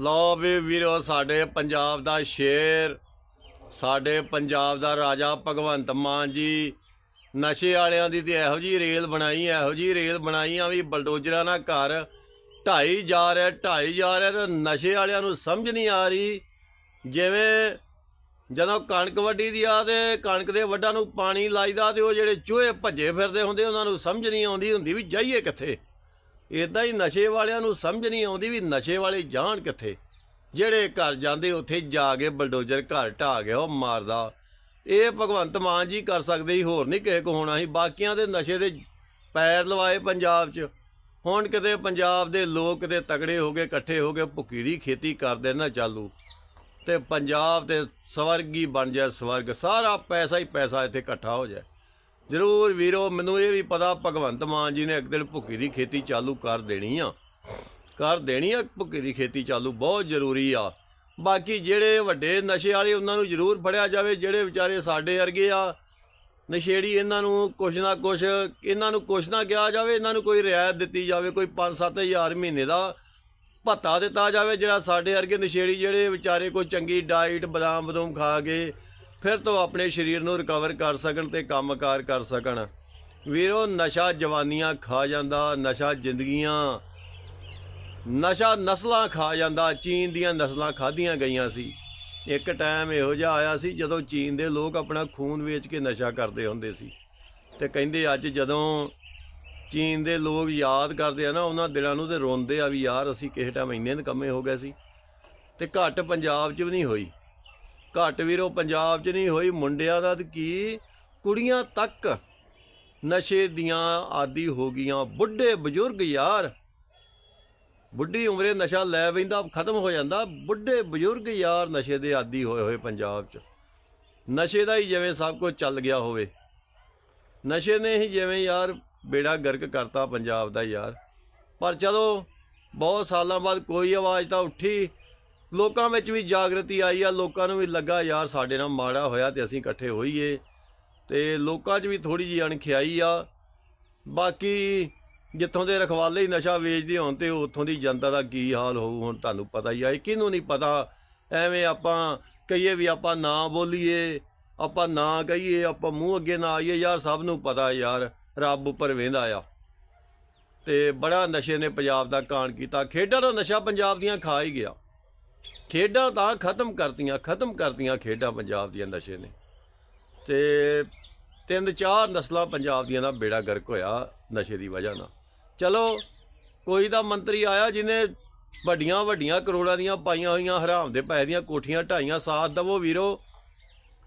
ਲਓ ਵੀ ਵੀਰੋ, ਸਾਡੇ ਪੰਜਾਬ ਦਾ ਸ਼ੇਰ, ਸਾਡੇ ਪੰਜਾਬ ਦਾ ਰਾਜਾ ਭਗਵੰਤ ਮਾਨ ਜੀ, ਨਸ਼ੇ ਵਾਲਿਆਂ ਦੀ ਤੇ ਇਹੋ ਜੀ ਰੇਲ ਬਣਾਈ, ਇਹੋ ਜੀ ਰੇਲ ਬਣਾਈ ਆ ਵੀ ਬਲਡੋਜ਼ਰਾਂ ਨਾਲ ਘਰ। ਢਾਈ ਜਾ ਰਿਹਾ, ਢਾਈ ਜਾ ਰਿਹਾ ਤੇ ਨਸ਼ੇ ਵਾਲਿਆਂ ਨੂੰ ਸਮਝ ਨਹੀਂ ਆ ਰਹੀ। ਜਿਵੇਂ ਜਦੋਂ ਕਣਕ ਵੱਢੀ ਦੀ ਆ ਤੇ ਕਣਕ ਦੇ ਵੱਢਾਂ ਨੂੰ ਪਾਣੀ ਲਾਈਦਾ ਤੇ ਉਹ ਜਿਹੜੇ ਚੂਹੇ ਭੱਜੇ ਫਿਰਦੇ ਹੁੰਦੇ, ਉਹਨਾਂ ਨੂੰ ਸਮਝ ਨਹੀਂ ਆਉਂਦੀ ਹੁੰਦੀ ਵੀ ਜਾਈਏ ਕਿੱਥੇ। ਇਦਾਂ ਹੀ ਨਸ਼ੇ ਵਾਲਿਆਂ ਨੂੰ ਸਮਝ ਨਹੀਂ ਆਉਂਦੀ ਵੀ ਨਸ਼ੇ ਵਾਲੇ ਜਾਣ ਕਿੱਥੇ। ਜਿਹੜੇ ਘਰ ਜਾਂਦੇ ਉੱਥੇ ਜਾ ਕੇ ਬਲਡੋਜ਼ਰ ਘਰ ਢਾ ਗਿਆ, ਉਹ ਮਾਰਦਾ। ਇਹ ਭਗਵੰਤ ਮਾਨ ਜੀ ਕਰ ਸਕਦੇ ਹੀ ਹੋਰ ਨਹੀਂ ਕਿਸੇ ਕੋ ਹੋਣਾ ਸੀ। ਬਾਕੀਆਂ ਦੇ ਨਸ਼ੇ ਦੇ ਪੈਰ ਲਵਾਏ ਪੰਜਾਬ 'ਚ। ਹੁਣ ਕਿਤੇ ਪੰਜਾਬ ਦੇ ਲੋਕ ਕਿਤੇ ਤਗੜੇ ਹੋ ਗਏ, ਇਕੱਠੇ ਹੋ ਗਏ, ਭੁੱਕੀ ਦੀ ਖੇਤੀ ਕਰਦੇ ਨਾ ਚਾਲੂ। ਤੇ ਪੰਜਾਬ ਤੇ ਸਵਰਗੀ ਬਣ ਜਾਏ ਸਵਰਗ, ਸਾਰਾ ਪੈਸਾ ਹੀ ਪੈਸਾ ਇੱਥੇ ਇਕੱਠਾ ਹੋ ਜਾਏ। ਜ਼ਰੂਰ ਵੀਰੋ, ਮੈਨੂੰ ਇਹ ਵੀ ਪਤਾ, ਭਗਵੰਤ ਮਾਨ ਜੀ ਨੇ ਇੱਕ ਦਿਨ ਭੁੱਕੀ ਦੀ ਖੇਤੀ ਚਾਲੂ ਕਰ ਦੇਣੀ ਆ। ਕਰ ਦੇਣੀ ਆ, ਭੁੱਕੀ ਦੀ ਖੇਤੀ ਚਾਲੂ, ਬਹੁਤ ਜ਼ਰੂਰੀ ਆ। ਬਾਕੀ ਜਿਹੜੇ ਵੱਡੇ ਨਸ਼ੇ ਵਾਲੇ, ਉਹਨਾਂ ਨੂੰ ਜ਼ਰੂਰ ਫੜਿਆ ਜਾਵੇ, ਜਿਹੜੇ ਵਿਚਾਰੇ ਸਾਡੇ ਵਰਗੇ ਆ। ਨਸ਼ੇੜੀ ਇਹਨਾਂ ਨੂੰ ਕੁਛ ਨਾ ਕੁਛ, ਇਹਨਾਂ ਨੂੰ ਕੁਛ ਨਾ ਕਿਹਾ ਜਾਵੇ, ਇਹਨਾਂ ਨੂੰ ਕੋਈ ਰਿਆਇਤ ਦਿੱਤੀ ਜਾਵੇ, ਕੋਈ 5-7000 ਮਹੀਨੇ ਦਾ ਭੱਤਾ ਦਿੱਤਾ ਜਾਵੇ, ਜਿਹੜਾ ਸਾਡੇ ਵਰਗੇ ਨਸ਼ੇੜੀ ਜਿਹੜੇ ਵਿਚਾਰੇ ਕੋਈ ਚੰਗੀ ਡਾਈਟ ਬਦਾਮ ਬਦੂਮ ਖਾ ਕੇ ਫਿਰ ਤੋਂ ਆਪਣੇ ਸਰੀਰ ਨੂੰ ਰਿਕਵਰ ਕਰ ਸਕਣ ਤੇ ਕੰਮਕਾਰ ਕਰ ਸਕਣ। ਵੀਰੋ, ਨਸ਼ਾ ਜਵਾਨੀਆਂ ਖਾ ਜਾਂਦਾ, ਨਸ਼ਾ ਜ਼ਿੰਦਗੀਆਂ, ਨਸ਼ਾ ਨਸਲਾਂ ਖਾ ਜਾਂਦਾ। ਚੀਨ ਦੀਆਂ ਨਸਲਾਂ ਖਾਧੀਆਂ ਗਈਆਂ ਸੀ। ਇੱਕ ਟਾਈਮ ਇਹੋ ਜਿਹਾ ਆਇਆ ਸੀ ਜਦੋਂ ਚੀਨ ਦੇ ਲੋਕ ਆਪਣਾ ਖੂਨ ਵੇਚ ਕੇ ਨਸ਼ਾ ਕਰਦੇ ਹੁੰਦੇ ਸੀ। ਤੇ ਕਹਿੰਦੇ ਅੱਜ ਜਦੋਂ ਚੀਨ ਦੇ ਲੋਕ ਯਾਦ ਕਰਦੇ ਆ ਨਾ, ਉਹਨਾਂ ਦਿਨਾਂ ਨੂੰ ਤੇ ਰੋਂਦੇ ਆ ਵੀ ਯਾਰ ਅਸੀਂ ਕਿਸੇ ਟਾਈਮ ਇੰਨੇ ਨਕੰਮੇ ਹੋ ਗਏ ਸੀ। ਤੇ ਘੱਟ ਪੰਜਾਬ 'ਚ ਵੀ ਨਹੀਂ ਹੋਈ। ਘੱਟ ਵੀਰੋ, ਪੰਜਾਬ 'ਚ ਨਹੀਂ ਹੋਈ, ਮੁੰਡਿਆਂ ਦਾ ਕੀ? ਕੁੜੀਆਂ ਤੱਕ ਨਸ਼ੇ ਦੀਆਂ ਆਦੀ ਹੋ ਗਈਆਂ। ਬੁੱਢੇ ਬਜ਼ੁਰਗ ਯਾਰ, ਬੁੱਢੀ ਉਮਰੇ ਨਸ਼ਾ ਲੈ ਬੈਂਦਾ, ਖਤਮ ਹੋ ਜਾਂਦਾ। ਬੁੱਢੇ ਬਜ਼ੁਰਗ ਯਾਰ ਨਸ਼ੇ ਦੇ ਆਦੀ ਹੋਏ ਹੋਏ ਪੰਜਾਬ 'ਚ। ਨਸ਼ੇ ਦਾ ਹੀ ਜਿਵੇਂ ਸਭ ਕੁਝ ਚੱਲ ਗਿਆ ਹੋਵੇ। ਨਸ਼ੇ ਨੇ ਹੀ ਜਿਵੇਂ ਯਾਰ ਬੇੜਾ ਗਰਕ ਕਰਤਾ ਪੰਜਾਬ ਦਾ ਯਾਰ। ਪਰ ਚਲੋ, ਬਹੁਤ ਸਾਲਾਂ ਬਾਅਦ ਕੋਈ ਆਵਾਜ਼ ਤਾਂ ਉੱਠੀ। ਲੋਕਾਂ ਵਿੱਚ ਵੀ ਜਾਗਰਤੀ ਆਈ ਆ, ਲੋਕਾਂ ਨੂੰ ਵੀ ਲੱਗਾ ਯਾਰ ਸਾਡੇ ਨਾਲ ਮਾੜਾ ਹੋਇਆ ਤੇ ਅਸੀਂ ਇਕੱਠੇ ਹੋਈਏ। ਤੇ ਲੋਕਾਂ 'ਚ ਵੀ ਥੋੜੀ ਜਿਹੀ ਅਣਖਿਆਈ ਆ। ਬਾਕੀ ਜਿੱਥੋਂ ਦੇ ਰਖਵਾਲੇ ਹੀ ਨਸ਼ਾ ਵੇਚਦੇ ਹੋਣ ਤੇ ਉੱਥੋਂ ਦੀ ਜਨਤਾ ਦਾ ਕੀ ਹਾਲ ਹੋਊ, ਹੁਣ ਤੁਹਾਨੂੰ ਪਤਾ ਹੀ ਆ। ਇਹ ਕਿਹਨੂੰ ਨਹੀਂ ਪਤਾ? ਐਵੇਂ ਆਪਾਂ ਕਹੀਏ ਵੀ ਆਪਾਂ ਨਾ ਬੋਲੀਏ, ਆਪਾਂ ਨਾ ਕਹੀਏ, ਆਪਾਂ ਮੂੰਹ ਅੱਗੇ ਨਾ ਆਈਏ। ਯਾਰ ਸਭ ਨੂੰ ਪਤਾ ਯਾਰ, ਰੱਬ ਉੱਪਰ ਵੇਂਦਾ ਆ। ਤੇ ਬੜਾ ਨਸ਼ੇ ਨੇ ਪੰਜਾਬ ਦਾ ਕਾਣ ਕੀਤਾ। ਖੇਡਾਂ ਦਾ ਨਸ਼ਾ ਪੰਜਾਬ ਦੀਆਂ ਖਾ ਹੀ ਗਿਆ। ਖੇਡਾਂ ਤਾਂ ਖਤਮ ਕਰਤੀਆਂ ਖਤਮ ਕਰਤੀਆਂ ਖੇਡਾਂ ਪੰਜਾਬ ਦੀਆਂ ਨਸ਼ੇ ਨੇ। ਤੇ ਤਿੰਨ ਚਾਰ ਨਸਲਾਂ ਪੰਜਾਬ ਦੀਆਂ ਦਾ ਬੇੜਾ ਗਰਕ ਹੋਇਆ ਨਸ਼ੇ ਦੀ ਵਜ੍ਹਾ ਨਾਲ। ਚਲੋ, ਕੋਈ ਦਾ ਮੰਤਰੀ ਆਇਆ ਜਿਹਨੇ ਵੱਡੀਆਂ ਵੱਡੀਆਂ ਕਰੋੜਾਂ ਦੀਆਂ ਪਾਈਆਂ ਹੋਈਆਂ ਹਰਾਮ ਦੇ ਪੈਸੇ ਦੀਆਂ ਕੋਠੀਆਂ ਢਾਈਆਂ ਸਾਥ ਦਵੋ ਵੀਰੋ।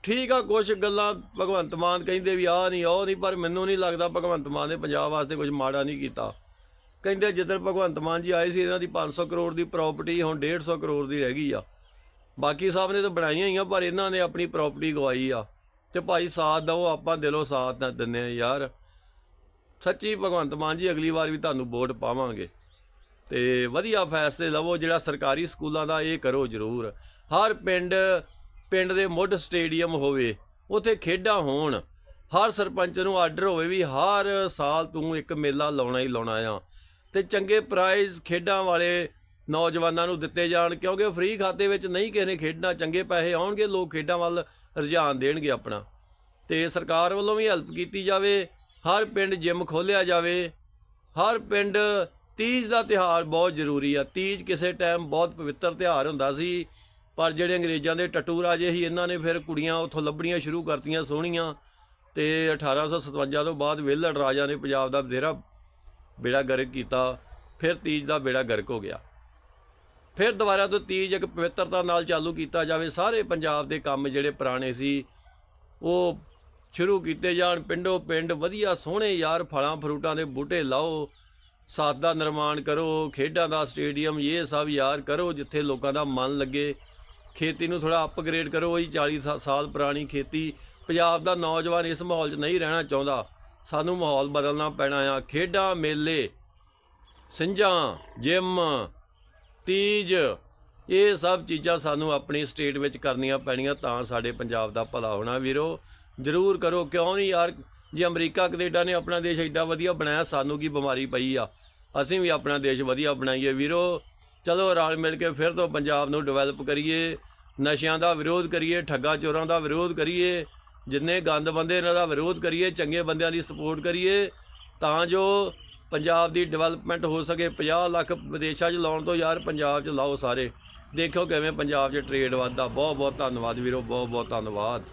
ਠੀਕ ਆ ਕੁਝ ਗੱਲਾਂ ਭਗਵੰਤ ਮਾਨ ਕਹਿੰਦੇ ਵੀ ਆ ਨਹੀਂ, ਉਹ ਨਹੀਂ, ਪਰ ਮੈਨੂੰ ਨਹੀਂ ਲੱਗਦਾ ਭਗਵੰਤ ਮਾਨ ਨੇ ਪੰਜਾਬ ਵਾਸਤੇ ਕੁਝ ਮਾੜਾ ਨਹੀਂ ਕੀਤਾ। ਕਹਿੰਦੇ ਜਿੱਦਣ ਭਗਵੰਤ ਮਾਨ ਜੀ ਆਏ ਸੀ, ਇਹਨਾਂ ਦੀ 500 ਕਰੋੜ ਦੀ ਪ੍ਰਾਪਰਟੀ ਹੁਣ 150 ਕਰੋੜ ਦੀ ਰਹਿ ਗਈ ਆ। ਬਾਕੀ ਸਾਹਿਬ ਨੇ ਤਾਂ ਬਣਾਈਆਂ ਹੀ ਆ, ਪਰ ਇਹਨਾਂ ਨੇ ਆਪਣੀ ਪ੍ਰਾਪਰਟੀ ਗਵਾਈ ਆ। ਤੇ ਭਾਈ ਸਾਥ ਦਓ, ਆਪਾਂ ਦਿਲੋਂ ਸਾਥ ਨਾ ਦਿੰਨੇ ਆ ਯਾਰ। ਸੱਚੀ ਭਗਵੰਤ ਮਾਨ ਜੀ, ਅਗਲੀ ਵਾਰ ਵੀ ਤੁਹਾਨੂੰ ਵੋਟ ਪਾਵਾਂਗੇ। ਤੇ ਵਧੀਆ ਫੈਸਲੇ ਲਵੋ, ਜਿਹੜਾ ਸਰਕਾਰੀ ਸਕੂਲਾਂ ਦਾ ਇਹ ਕਰੋ ਜ਼ਰੂਰ। ਹਰ ਪਿੰਡ ਪਿੰਡ ਦੇ ਮੁੱਢ ਸਟੇਡੀਅਮ ਹੋਵੇ, ਉਥੇ ਖੇਡਾਂ ਹੋਣ। ਹਰ ਸਰਪੰਚ ਨੂੰ ਆਰਡਰ ਹੋਵੇ ਵੀ ਹਰ ਸਾਲ ਤੂੰ ਇੱਕ ਮੇਲਾ ਲਾਉਣਾ ਹੀ ਲਾਉਣਾ ਆ। ਤੇ ਚੰਗੇ ਪ੍ਰਾਈਜ਼ ਖੇਡਾਂ ਵਾਲੇ ਨੌਜਵਾਨਾਂ ਨੂੰ ਦਿੱਤੇ ਜਾਣ, ਕਿਉਂਕਿ ਫ੍ਰੀ ਖਾਤੇ ਵਿੱਚ ਨਹੀਂ ਕਿਸੇ ਨੇ ਖੇਡਣਾ, ਚੰਗੇ ਪੈਸੇ ਆਉਣਗੇ, ਲੋਕ ਖੇਡਾਂ ਵੱਲ ਰੁਝਾਨ ਦੇਣਗੇ ਆਪਣਾ। ਤੇ ਸਰਕਾਰ ਵੱਲੋਂ ਵੀ ਹੈਲਪ ਕੀਤੀ ਜਾਵੇ, ਹਰ ਪਿੰਡ ਜਿਮ ਖੋਲਿਆ ਜਾਵੇ। ਹਰ ਪਿੰਡ ਤੀਜ ਦਾ ਤਿਹਾਰ ਬਹੁਤ ਜ਼ਰੂਰੀ ਆ। ਤੀਜ ਕਿਸੇ ਟਾਈਮ ਬਹੁਤ ਪਵਿੱਤਰ ਤਿਹਾਰ ਹੁੰਦਾ ਸੀ, ਪਰ ਜਿਹੜੇ ਅੰਗਰੇਜ਼ਾਂ ਦੇ ਟੱਟੂ ਰਾਜੇ ਸੀ, ਇਹਨਾਂ ਨੇ ਫਿਰ ਕੁੜੀਆਂ ਉੱਥੋਂ ਲੱਭਣੀਆਂ ਸ਼ੁਰੂ ਕਰਤੀਆਂ ਸੋਹਣੀਆਂ। ਤੇ 1857 ਤੋਂ ਬਾਅਦ ਵਿਹਲੜ ਰਾਜਾ ਨੇ ਪੰਜਾਬ ਦਾ ਬਥੇਰਾ ਬੇੜਾ ਗਰਕ ਕੀਤਾ, ਫਿਰ ਤੀਜ ਦਾ ਬੇੜਾ ਗਰਕ ਹੋ ਗਿਆ। ਫਿਰ ਦੁਬਾਰਾ ਤੋਂ ਤੀਜ ਇੱਕ ਪਵਿੱਤਰਤਾ ਨਾਲ ਚਾਲੂ ਕੀਤਾ ਜਾਵੇ, ਸਾਰੇ ਪੰਜਾਬ ਦੇ ਕੰਮ ਜਿਹੜੇ ਪੁਰਾਣੇ ਸੀ, ਉਹ ਸ਼ੁਰੂ ਕੀਤੇ ਜਾਣ। ਪਿੰਡੋ ਪਿੰਡ ਵਧੀਆ ਸੋਹਣੇ ਯਾਰ ਫਲਾਂ ਫਰੂਟਾਂ ਦੇ ਬੂਟੇ ਲਾਓ, ਸਾਥ ਦਾ ਨਿਰਮਾਣ ਕਰੋ, ਖੇਡਾਂ ਦਾ ਸਟੇਡੀਅਮ, ਇਹ ਸਭ ਯਾਰ ਕਰੋ, ਜਿੱਥੇ ਲੋਕਾਂ ਦਾ ਮਨ ਲੱਗੇ। ਖੇਤੀ ਨੂੰ ਥੋੜਾ ਅਪਗ੍ਰੇਡ ਕਰੋ ਉਹੀ 40 ਸਾ- ਸਾਲ ਪੁਰਾਣੀ ਖੇਤੀ। ਪੰਜਾਬ ਦਾ ਨੌਜਵਾਨ ਇਸ ਮਾਹੌਲ 'ਚ ਨਹੀਂ ਰਹਿਣਾ ਚਾਹੁੰਦਾ। ਸਾਨੂੰ ਮਾਹੌਲ ਬਦਲਣਾ ਪੈਣਾ ਆ। ਖੇਡਾਂ, ਮੇਲੇ, ਸਿੰਜਾਂ, ਜਿਮ, ਤੀਜ, ਇਹ ਸਭ ਚੀਜ਼ਾਂ ਸਾਨੂੰ ਆਪਣੀ ਸਟੇਟ ਵਿੱਚ ਕਰਨੀਆਂ ਪੈਣੀਆਂ ਤਾਂ ਸਾਡੇ ਪੰਜਾਬ ਦਾ ਭਲਾ ਹੋਣਾ। ਵੀਰੋ, ਜ਼ਰੂਰ ਕਰੋ। ਕਿਉਂ ਨਹੀਂ ਯਾਰ? ਜੇ ਅਮਰੀਕਾ, ਕੈਨੇਡਾ ਨੇ ਆਪਣਾ ਦੇਸ਼ ਐਡਾ ਵਧੀਆ ਬਣਾਇਆ, ਸਾਨੂੰ ਕੀ ਬਿਮਾਰੀ ਪਈ ਆ? ਅਸੀਂ ਵੀ ਆਪਣਾ ਦੇਸ਼ ਵਧੀਆ ਬਣਾਈਏ। ਵੀਰੋ, ਚਲੋ ਰਲ ਮਿਲ ਕੇ ਫਿਰ ਤੋਂ ਪੰਜਾਬ ਨੂੰ ਡਿਵੈਲਪ ਕਰੀਏ। ਨਸ਼ਿਆਂ ਦਾ ਵਿਰੋਧ ਕਰੀਏ ਠੱਗਾ ਚੋਰਾਂ ਦਾ ਵਿਰੋਧ ਕਰੀਏ। ਜਿੰਨੇ ਗੰਦ ਬੰਦੇ ਇਹਨਾਂ ਦਾ ਵਿਰੋਧ ਕਰੀਏ, ਚੰਗੇ ਬੰਦਿਆਂ ਦੀ ਸਪੋਰਟ ਕਰੀਏ, ਤਾਂ ਜੋ ਪੰਜਾਬ ਦੀ ਡਿਵੈਲਪਮੈਂਟ ਹੋ ਸਕੇ। 50 ਲੱਖ ਵਿਦੇਸ਼ਾਂ 'ਚ ਲਾਉਣ ਤੋਂ ਯਾਰ ਪੰਜਾਬ 'ਚ ਲਾਓ ਸਾਰੇ। ਦੇਖੋ ਕਿਵੇਂ ਪੰਜਾਬ 'ਚ ਟ੍ਰੇਡ ਵੱਧਦਾ। ਬਹੁਤ ਬਹੁਤ ਧੰਨਵਾਦ ਵੀਰੋ ਬਹੁਤ ਬਹੁਤ ਧੰਨਵਾਦ।